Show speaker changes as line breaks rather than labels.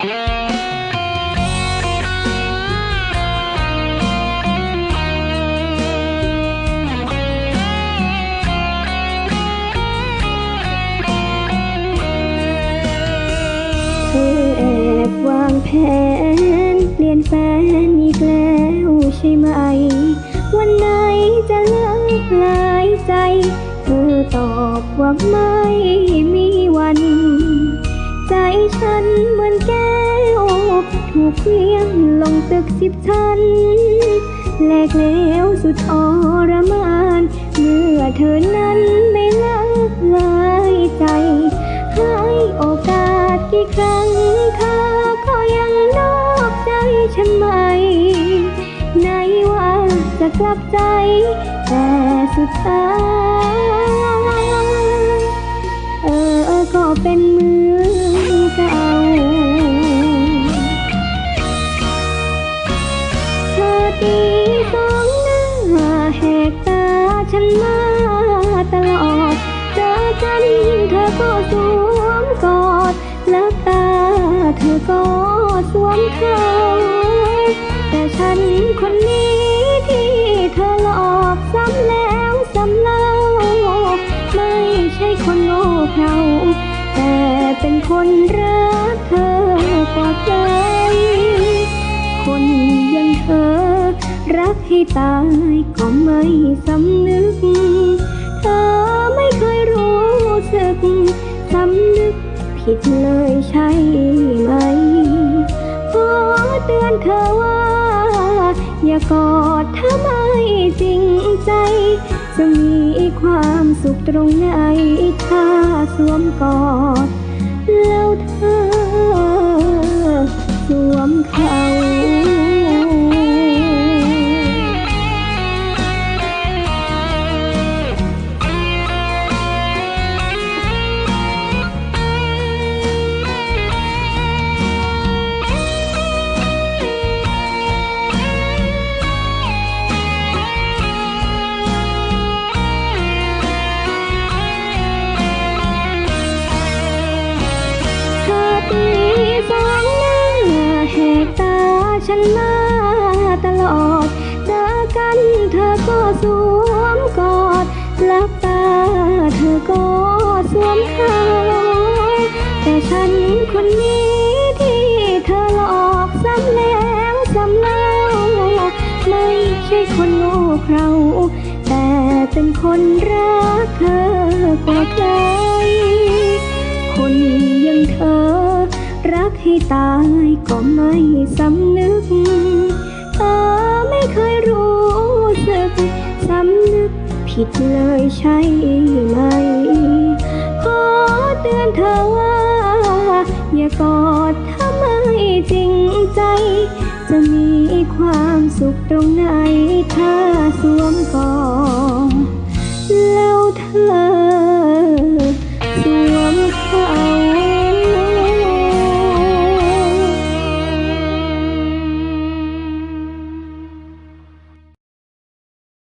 เธอแอบวางแผนเปลี่ยนแฟนอีกแล้วใช่ไหม วันไหนจะเลิกลายใจ เธอตอบว่าไม่มี ลี้ยงลงตึกสิบชั้นแหลกแล้วสุดทรมาน เมื่อเธอนั้นไม่ลิกลายใจ ให้โอกาสกี่ครั้งเธอก็ยังนอกใจฉันไหมไหนว่าจะกลับใจ แต่สุดท้ายเออก็เป็น ฉันมาตลอด เจอกันเธอก็สวมกอดลับตาเธอก็สวมเขาแต่ฉันคนนี้ที่เธอหลอกซ้ำแล้วซ้ำเล่า ไม่ใช่คนโง่เขลาแต่เป็นคนรักเธอกว่าใจคน กให้ตายก็ไม่สำนึก เธอไม่เคยรู้สึกสำนึกผิดเลยใช่ไหมขอเตือนเธอว่า อย่ากอดถ้าไม่จริงใจ จะมีความสุขตรงไหนถ้าสวมกอด แล้วเธอ ฉันมาตลอดเจอกันเธอก็สวมกอดลับตาเธอก็สวมเขาแต่ฉันคนนี้ที่เธอหลอกซ้ำแล้วซ้ำเล่าไม่ใช่คนโง่เขลาแต่เป็นคนรักเธอกว่าใคร กให้ตายก็ไม่สำนึกเธอไม่เคยรู้สึกสำนึกผิดเลยใช่ไหม ขอเตือนเธอว่า อย่ากอดถ้าไม่จริงใจ จะมีความสุขตรงไหนถ้าสวมกอดแล้วเธอ